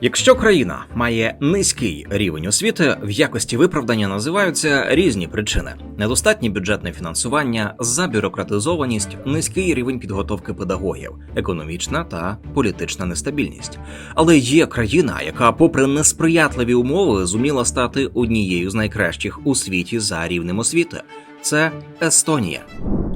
Якщо країна має низький рівень освіти, в якості виправдання називаються різні причини: недостатнє бюджетне фінансування, забюрократизованість, низький рівень підготовки педагогів, економічна та політична нестабільність. Але є країна, яка, попри несприятливі умови, зуміла стати однією з найкращих у світі за рівнем освіти. Це Естонія.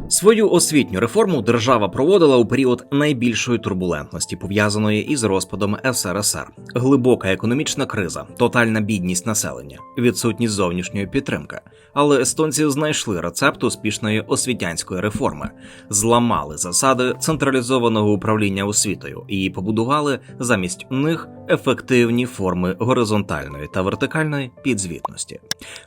Свою освітню реформу держава проводила у період найбільшої турбулентності, пов'язаної із розпадом СРСР, глибока економічна криза, тотальна бідність населення, відсутність зовнішньої підтримки. Але естонці знайшли рецепт успішної освітянської реформи, зламали засади централізованого управління освітою і побудували замість них ефективні форми горизонтальної та вертикальної підзвітності.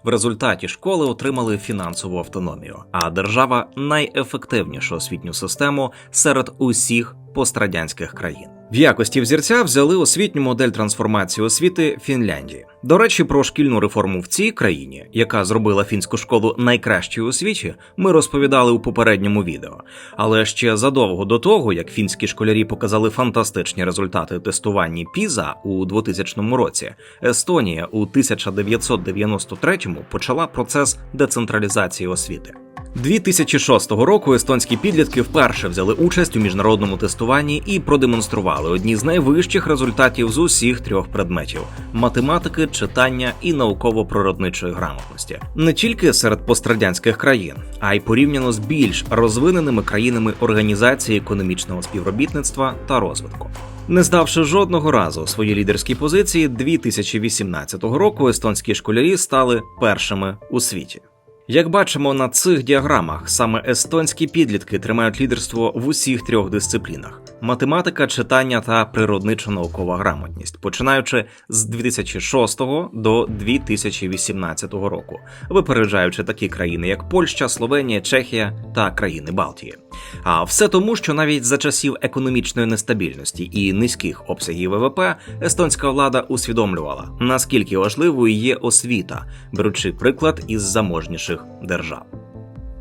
В результаті школи отримали фінансову автономію, а держава найефективнішу освітню систему серед усіх пострадянських країн. В якості взірця взяли освітню модель трансформації освіти Фінляндії. До речі, про шкільну реформу в цій країні, яка зробила фінську школу найкращою у світі, ми розповідали у попередньому відео. Але ще задовго до того, як фінські школярі показали фантастичні результати тестування Піза у 2000 році, Естонія у 1993 почала процес децентралізації освіти. 2006 року естонські підлітки вперше взяли участь у міжнародному тестуванні і продемонстрували одні з найвищих результатів з усіх трьох предметів: математики, читання і науково-природничої грамотності, не тільки серед пострадянських країн, а й порівняно з більш розвиненими країнами організації економічного співробітництва та розвитку. Не здавши жодного разу свої лідерські позиції, 2018 року естонські школярі стали першими у світі. Як бачимо на цих діаграмах, саме естонські підлітки тримають лідерство в усіх трьох дисциплінах: математика, читання та природничо-наукова грамотність, починаючи з 2006 до 2018 року, випереджаючи такі країни, як Польща, Словенія, Чехія та країни Балтії. А все тому, що навіть за часів економічної нестабільності і низьких обсягів ВВП естонська влада усвідомлювала, наскільки важливою є освіта, беручи приклад із заможніших держав.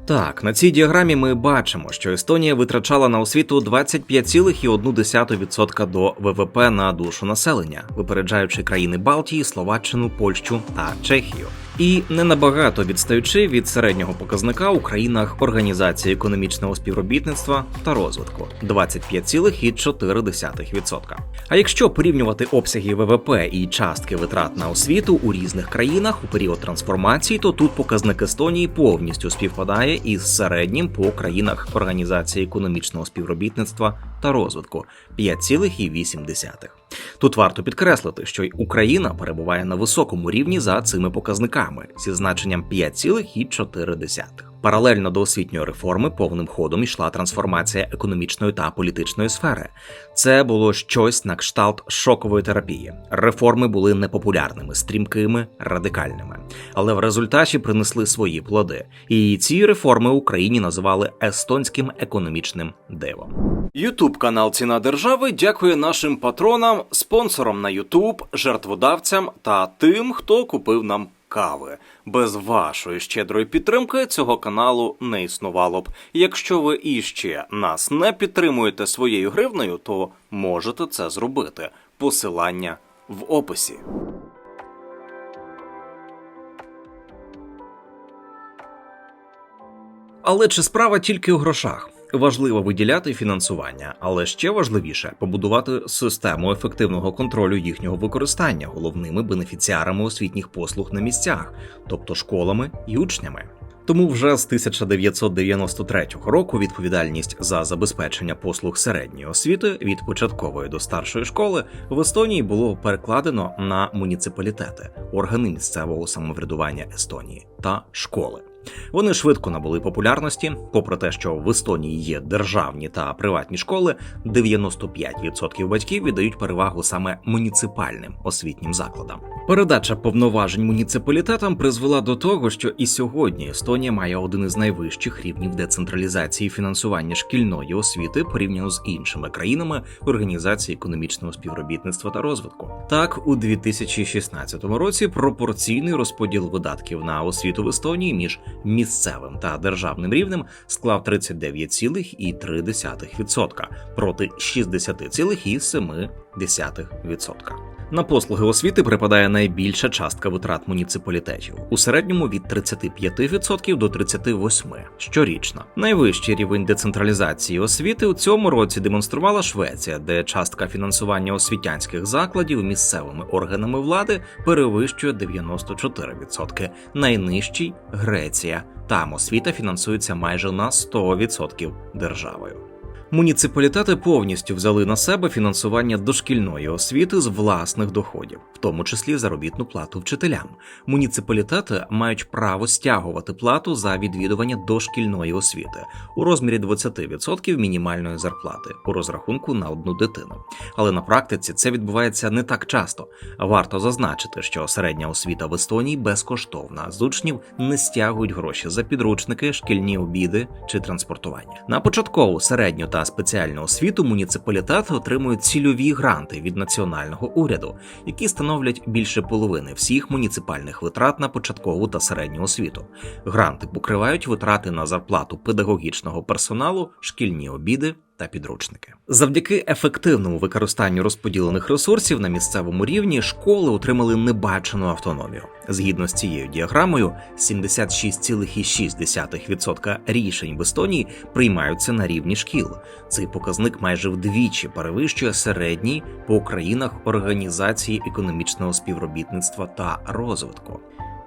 Так, на цій діаграмі ми бачимо, що Естонія витрачала на освіту 25,1% до ВВП на душу населення, випереджаючи країни Балтії, Словаччину, Польщу та Чехію. І не набагато відстаючи від середнього показника у країнах Організації економічного співробітництва та розвитку 25,4%. А якщо порівнювати обсяги ВВП і частки витрат на освіту у різних країнах у період трансформації, то тут показник Естонії повністю співпадає із середнім по країнах Організації економічного співробітництва та розвитку 5,8%. Тут варто підкреслити, що Україна перебуває на високому рівні за цими показниками зі значенням 5,4. Паралельно до освітньої реформи повним ходом йшла трансформація економічної та політичної сфери. Це було щось на кшталт шокової терапії. Реформи були непопулярними, стрімкими, радикальними, але в результаті принесли свої плоди. І ці реформи Україні називали естонським економічним дивом. Ютуб канал Ціна держави дякує нашим патронам, спонсорам на Ютуб, жертводавцям та тим, хто купив нам кави. Без вашої щедрої підтримки цього каналу не існувало б. Якщо ви іще нас не підтримуєте своєю гривнею, то можете це зробити. Посилання в описі. Але чи справа тільки у грошах? Важливо виділяти фінансування, але ще важливіше побудувати систему ефективного контролю їхнього використання головними бенефіціарами освітніх послуг на місцях, тобто школами і учнями. Тому вже з 1993 року відповідальність за забезпечення послуг середньої освіти від початкової до старшої школи в Естонії було перекладено на муніципалітети, органи місцевого самоврядування Естонії та школи. Вони швидко набули популярності, попри те, що в Естонії є державні та приватні школи, 95% батьків віддають перевагу саме муніципальним освітнім закладам. Передача повноважень муніципалітетам призвела до того, що і сьогодні Естонія має один із найвищих рівнів децентралізації фінансування шкільної освіти порівняно з іншими країнами Організації економічного співробітництва та розвитку. Так, у 2016 році пропорційний розподіл видатків на освіту в Естонії між місцевим та державним рівнем склав 39,3% проти 60,7%. На послуги освіти припадає найбільша частка витрат муніципалітетів у середньому від 35% до 38% щорічно. Найвищий рівень децентралізації освіти у цьому році демонструвала Швеція, де частка фінансування освітянських закладів місцевими органами влади перевищує 94%. Найнижчий Греція. Там освіта фінансується майже на 100% державою. Муніципалітети повністю взяли на себе фінансування дошкільної освіти з власних доходів, в тому числі заробітну плату вчителям. Муніципалітети мають право стягувати плату за відвідування дошкільної освіти у розмірі 20% мінімальної зарплати у розрахунку на одну дитину. Але на практиці це відбувається не так часто. Варто зазначити, що середня освіта в Естонії безкоштовна. З учнів не стягують гроші за підручники, шкільні обіди чи транспортування. На початкову середню та спеціальну освіту муніципалітети отримують цільові гранти від національного уряду, які становлять більше половини всіх муніципальних витрат на початкову та середню освіту. Гранти покривають витрати на зарплату педагогічного персоналу, шкільні обіди. Та підручники завдяки ефективному використанню розподілених ресурсів на місцевому рівні школи отримали небачену автономію. Згідно з цією діаграмою, 76,6% рішень в Естонії приймаються на рівні шкіл. Цей показник майже вдвічі перевищує середній по країнах організації економічного співробітництва та розвитку.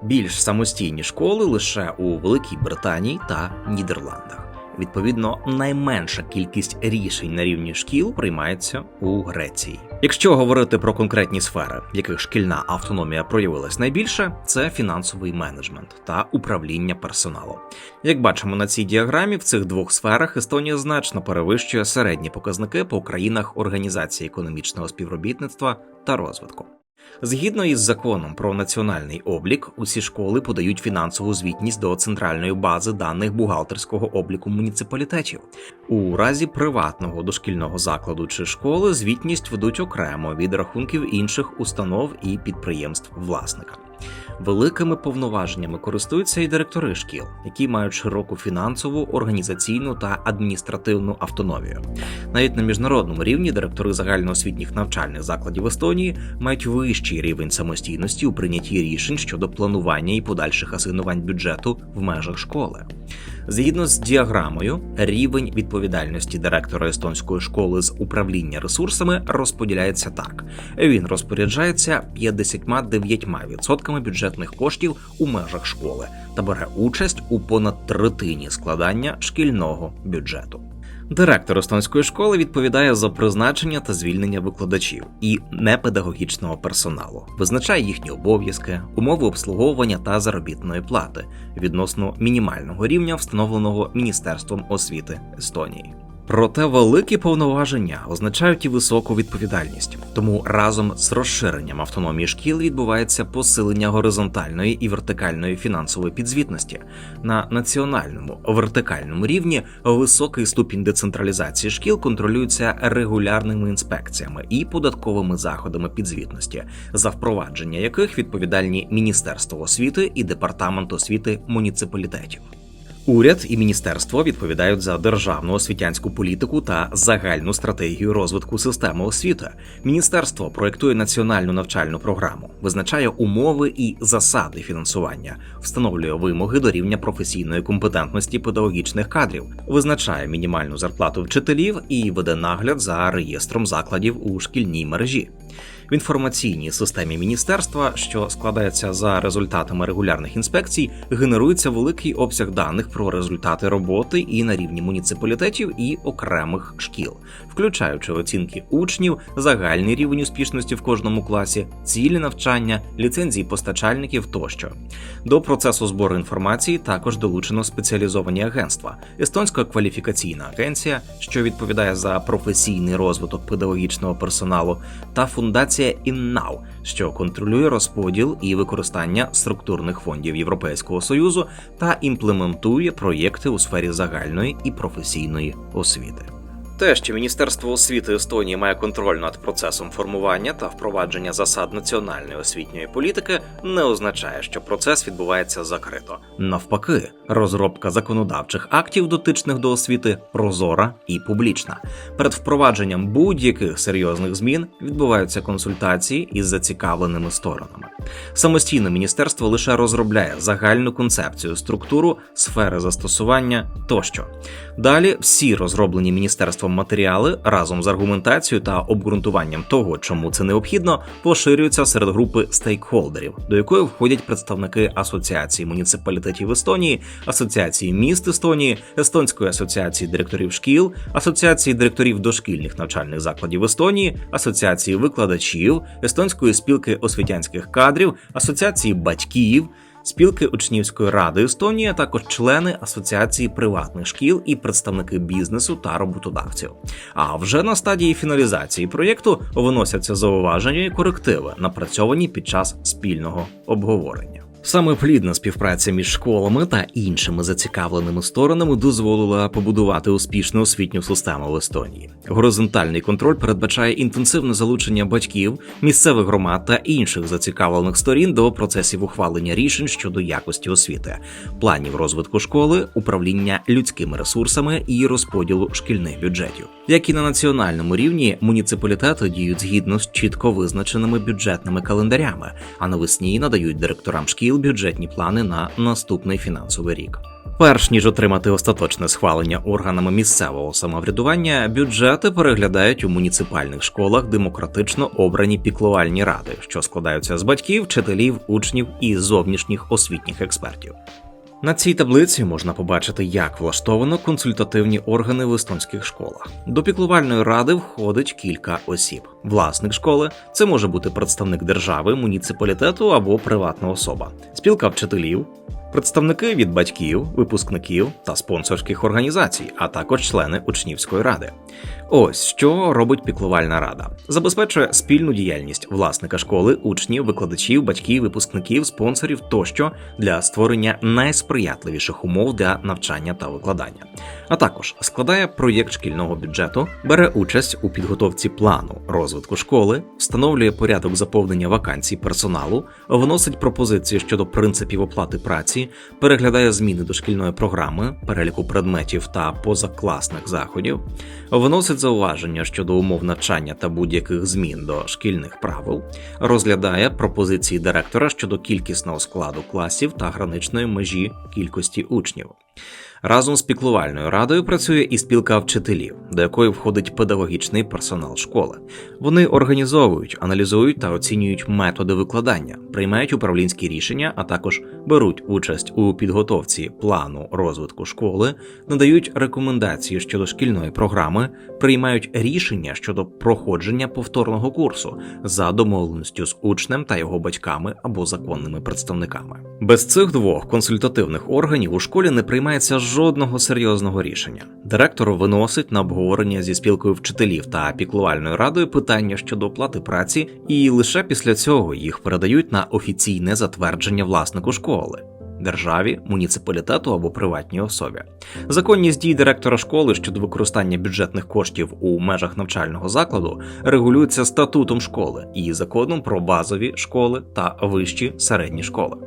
Більш самостійні школи лише у Великій Британії та Нідерландах. Відповідно, найменша кількість рішень на рівні шкіл приймається у Греції. Якщо говорити про конкретні сфери, в яких шкільна автономія проявилась найбільше, це фінансовий менеджмент та управління персоналом. Як бачимо на цій діаграмі, в цих двох сферах Естонія значно перевищує середні показники по країнах Організації економічного співробітництва та розвитку. Згідно із законом про національний облік, усі школи подають фінансову звітність до центральної бази даних бухгалтерського обліку муніципалітетів. У разі приватного дошкільного закладу чи школи звітність ведуть окремо від рахунків інших установ і підприємств власника. Великими повноваженнями користуються і директори шкіл, які мають широку фінансову, організаційну та адміністративну автономію. Навіть на міжнародному рівні директори загальноосвітніх навчальних закладів Естонії мають вищий рівень самостійності у прийнятті рішень щодо планування і подальших асигнувань бюджету в межах школи. Згідно з діаграмою, рівень відповідальності директора естонської школи з управління ресурсами розподіляється так: він розпоряджається 59% бюджетних коштів у межах школи та бере участь у понад третині складання шкільного бюджету. Директор естонської школи відповідає за призначення та звільнення викладачів і непедагогічного персоналу, визначає їхні обов'язки, умови обслуговування та заробітної плати відносно мінімального рівня, встановленого Міністерством освіти Естонії. Проте великі повноваження означають і високу відповідальність. Тому разом з розширенням автономії шкіл відбувається посилення горизонтальної і вертикальної фінансової підзвітності на національному вертикальному рівні. Високий ступінь децентралізації шкіл контролюється регулярними інспекціями і податковими заходами підзвітності, за впровадження яких відповідальні Міністерство освіти і департамент освіти муніципалітетів. Уряд і міністерство відповідають за державну освітянську політику та загальну стратегію розвитку системи освіти. Міністерство проектує національну навчальну програму, визначає умови і засади фінансування, встановлює вимоги до рівня професійної компетентності педагогічних кадрів, визначає мінімальну зарплату вчителів і веде нагляд за реєстром закладів у шкільній мережі. В інформаційній системі міністерства, що складається за результатами регулярних інспекцій, генерується великий обсяг даних про результати роботи і на рівні муніципалітетів і окремих шкіл, включаючи оцінки учнів, загальний рівень успішності в кожному класі, цілі навчання, ліцензії постачальників тощо. До процесу збору інформації також долучено спеціалізовані агентства, естонська кваліфікаційна агенція, що відповідає за професійний розвиток педагогічного персоналу, та фундація Іннау, що контролює розподіл і використання структурних фондів Європейського союзу та імплементує проєкти у сфері загальної і професійної освіти. Те, що Міністерство освіти Естонії має контроль над процесом формування та впровадження засад національної освітньої політики, не означає, що процес відбувається закрито. Навпаки, розробка законодавчих актів, дотичних до освіти, прозора і публічна. Перед впровадженням будь-яких серйозних змін відбуваються консультації із зацікавленими сторонами. Самостійно міністерство лише розробляє загальну концепцію, структуру, сфери застосування тощо. Далі всі розроблені міністерством матеріали разом з аргументацією та обґрунтуванням того, чому це необхідно, поширюються серед групи стейкхолдерів, до якої входять представники Асоціації муніципалітетів Естонії, Асоціації міст Естонії, Естонської асоціації директорів шкіл, Асоціації директорів дошкільних навчальних закладів Естонії, Асоціації викладачів, Естонської спілки освітянських кадрів, Асоціації батьків. Спілки учнівської ради Естонії, а також члени асоціації приватних шкіл і представники бізнесу та роботодавців. А вже на стадії фіналізації проєкту виносяться зауваження і корективи, напрацьовані під час спільного обговорення. Саме плідна співпраця між школами та іншими зацікавленими сторонами дозволила побудувати успішну освітню систему в Естонії. Горизонтальний контроль передбачає інтенсивне залучення батьків, місцевих громад та інших зацікавлених сторін до процесів ухвалення рішень щодо якості освіти, планів розвитку школи, управління людськими ресурсами і розподілу шкільних бюджетів. Як і на національному рівні, муніципалітети діють згідно з чітко визначеними бюджетними календарями, а навесні надають директорам шкіл бюджетні плани на наступний фінансовий рік. Перш ніж отримати остаточне схвалення органами місцевого самоврядування, бюджети переглядають у муніципальних школах демократично обрані піклувальні ради, що складаються з батьків, вчителів, учнів і зовнішніх освітніх експертів. На цій таблиці можна побачити, як влаштовано консультативні органи в естонських школах. До піклувальної ради входить кілька осіб. Власник школи це може бути представник держави, муніципалітету або приватна особа, спілка вчителів, представники від батьків, випускників та спонсорських організацій, а також члени учнівської ради. Ось що робить піклувальна рада: забезпечує спільну діяльність власника школи, учнів, викладачів, батьків, випускників, спонсорів тощо для створення найсприятливіших умов для навчання та викладання, а також складає проєкт шкільного бюджету, бере участь у підготовці плану розвитку школи, встановлює порядок заповнення вакансій персоналу, вносить пропозиції щодо принципів оплати праці, переглядає зміни до шкільної програми, переліку предметів та позакласних заходів, вносить зауваження щодо умов навчання та будь-яких змін до шкільних правил, розглядає пропозиції директора щодо кількісного складу класів та граничної межі кількості учнів. Разом з піклувальною радою працює і спілка вчителів, до якої входить педагогічний персонал школи. Вони організовують, аналізують та оцінюють методи викладання, приймають управлінські рішення, а також беруть участь у підготовці плану розвитку школи, надають рекомендації щодо шкільної програми, приймають рішення щодо проходження повторного курсу за домовленістю з учнем та його батьками або законними представниками. Без цих двох консультативних органів у школі не приймається жодного серйозного рішення. Директор виносить на обговорення зі спілкою вчителів та піклувальною радою питання щодо оплати праці, і лише після цього їх передають на офіційне затвердження власнику школи. Державі, муніципалітету або приватній особі, законність дій директора школи щодо використання бюджетних коштів у межах навчального закладу регулюється статутом школи і законом про базові школи та вищі середні школи.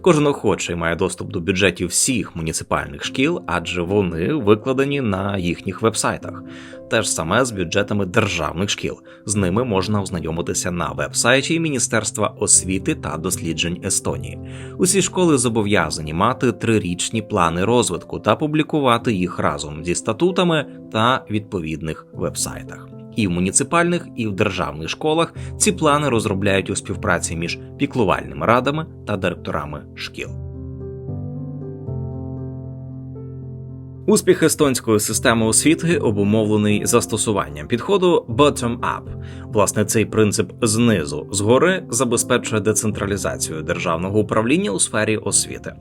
Кожен охочий має доступ до бюджетів всіх муніципальних шкіл, адже вони викладені на їхніх вебсайтах. Те ж саме з бюджетами державних шкіл. З ними можна ознайомитися на вебсайті Міністерства освіти та досліджень Естонії. Усі школи зобов'язані мати трирічні плани розвитку та публікувати їх разом зі статутами та відповідних вебсайтах. І в муніципальних, і в державних школах ці плани розробляють у співпраці між піклувальними радами та директорами шкіл. Успіх естонської системи освіти обумовлений застосуванням підходу bottom-up. Власне, цей принцип знизу згори забезпечує децентралізацію державного управління у сфері освіти.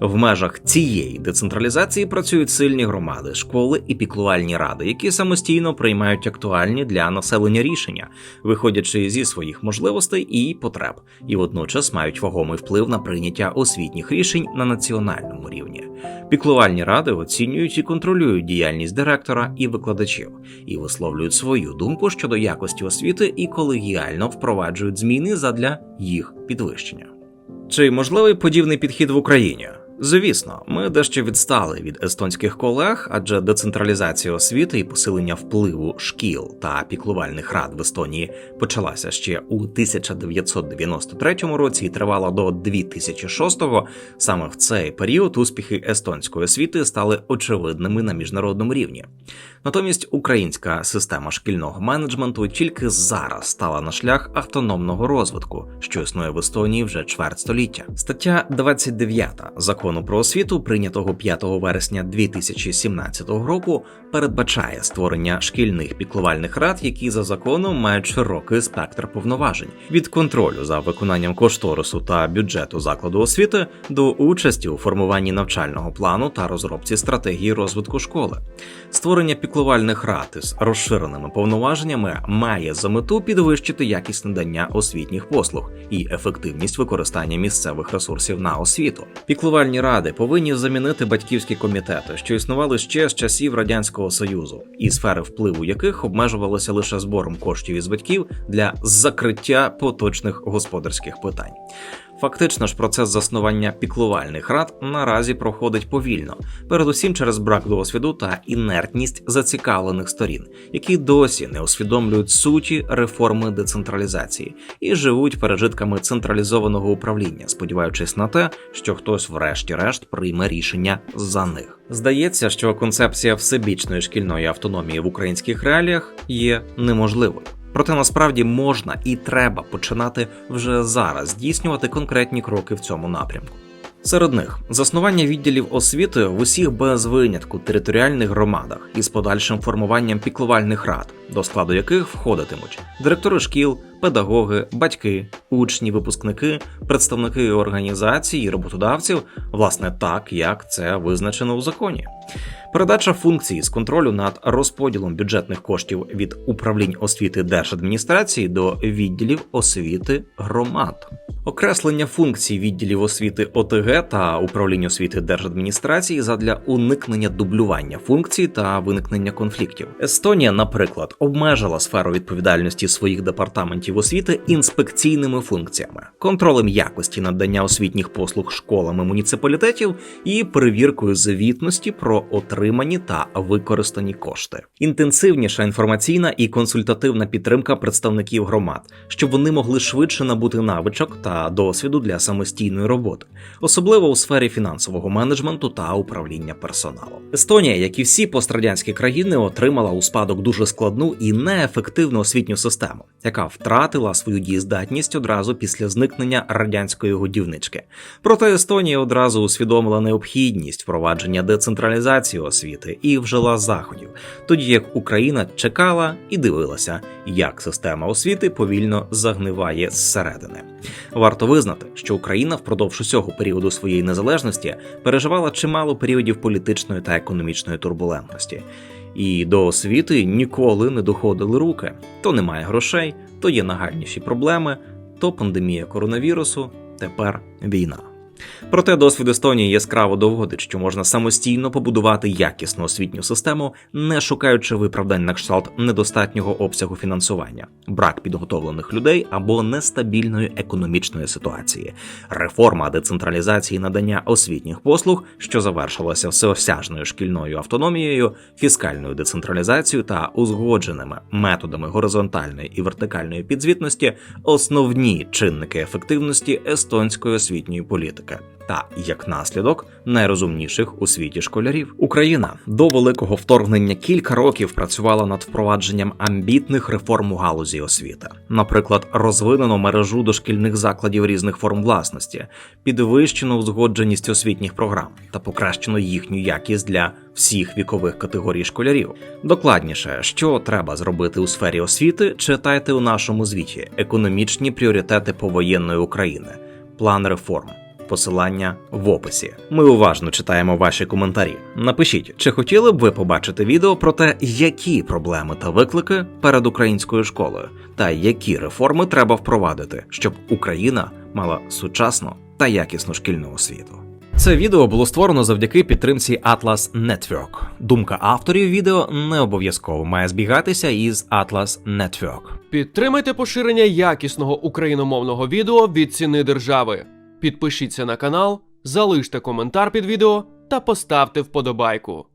В межах цієї децентралізації працюють сильні громади, школи і піклувальні ради, які самостійно приймають актуальні для населення рішення, виходячи зі своїх можливостей і потреб, і водночас мають вагомий вплив на прийняття освітніх рішень на національному рівні. Піклувальні ради оцінюють і контролюють діяльність директора і викладачів і висловлюють свою думку щодо якості освіти і колегіально впроваджують зміни задля їх підвищення. Чи можливий подібний підхід в Україні? Звісно, ми дещо відстали від естонських колег, адже децентралізація освіти і посилення впливу шкіл та піклувальних рад в Естонії почалася ще у 1993 році і тривала до 2006-го. Саме в цей період успіхи естонської освіти стали очевидними на міжнародному рівні. Натомість українська система шкільного менеджменту тільки зараз стала на шлях автономного розвитку, що існує в Естонії вже чверть століття. Стаття 29 закону про освіту, прийнятого 5 вересня 2017 року, передбачає створення шкільних піклувальних рад, які за законом мають широкий спектр повноважень від контролю за виконанням кошторису та бюджету закладу освіти до участі у формуванні навчального плану та розробці стратегії розвитку школи. Створення піклувальних рад із розширеними повноваженнями має за мету підвищити якість надання освітніх послуг і ефективність використання місцевих ресурсів на освіту. Піклувальні ради повинні замінити батьківські комітети, що існували ще з часів радянського союзу, і сфери впливу яких обмежувалися лише збором коштів із батьків для закриття поточних господарських питань. Фактично ж, процес заснування піклувальних рад наразі проходить повільно, передусім через брак досвіду та інертність зацікавлених сторін, які досі не усвідомлюють суті реформи децентралізації і живуть пережитками централізованого управління, сподіваючись на те, що хтось, врешті-решт, прийме рішення за них. Здається, що концепція всебічної шкільної автономії в українських реаліях є неможливою. Проте насправді можна і треба починати вже зараз здійснювати конкретні кроки в цьому напрямку. Серед них заснування відділів освіти в усіх без винятку територіальних громадах із подальшим формуванням піклувальних рад, до складу яких входитимуть директори шкіл, педагоги, батьки, учні, випускники, представники організацій і роботодавців, власне, так як це визначено у законі. Передача функцій з контролю над розподілом бюджетних коштів від управлінь освіти держадміністрації до відділів освіти громад. Окреслення функцій відділів освіти ОТГ та управлінь освіти держадміністрації задля уникнення дублювання функцій та виникнення конфліктів. Естонія, наприклад, обмежила сферу відповідальності своїх департаментів освіти інспекційними функціями, контролем якості надання освітніх послуг школами муніципалітетів і перевіркою звітності про отримані та використані кошти. Інтенсивніша інформаційна і консультативна підтримка представників громад, щоб вони могли швидше набути навичок та досвіду для самостійної роботи, особливо у сфері фінансового менеджменту та управління персоналом. Естонія, як і всі пострадянські країни, отримала у спадок дуже складну і неефективну освітню систему, яка втратила свою дієздатність одразу після зникнення радянської годівнички. Проте Естонія одразу усвідомила необхідність впровадження децентралізації освіти і вжила заходів, тоді як Україна чекала і дивилася, як система освіти повільно загниває зсередини. Варто визнати, що Україна впродовж усього періоду своєї незалежності переживала чимало періодів політичної та економічної турбулентності. І до освіти ніколи не доходили руки. То немає грошей, то є нагальніші проблеми, то пандемія коронавірусу, тепер війна. Проте досвід Естонії яскраво доводить, що можна самостійно побудувати якісну освітню систему, не шукаючи виправдань на кшталт недостатнього обсягу фінансування, брак підготовлених людей або нестабільної економічної ситуації, реформа децентралізації надання освітніх послуг, що завершилася всеосяжною шкільною автономією, фіскальною децентралізацією та узгодженими методами горизонтальної і вертикальної підзвітності, основні чинники ефективності естонської освітньої політики та як наслідок найрозумніших у світі школярів. Україна до великого вторгнення кілька років працювала над впровадженням амбітних реформ у галузі освіти, наприклад, розвинено мережу дошкільних закладів різних форм власності, підвищено узгодженість освітніх програм та покращено їхню якість для всіх вікових категорій школярів. Докладніше, що треба зробити у сфері освіти, читайте у нашому звіті економічні пріоритети повоєнної України, план реформ посилання в описі. Ми уважно читаємо ваші коментарі. Напишіть, чи хотіли б ви побачити відео про те, які проблеми та виклики перед українською школою, та які реформи треба впровадити, щоб Україна мала сучасну та якісну шкільну освіту. Це відео було створено завдяки підтримці Atlas Network. Думка авторів відео не обов'язково має збігатися із Atlas Network. Підтримайте поширення якісного україномовного відео від ціни держави. Підпишіться на канал, залиште коментар під відео та поставте вподобайку.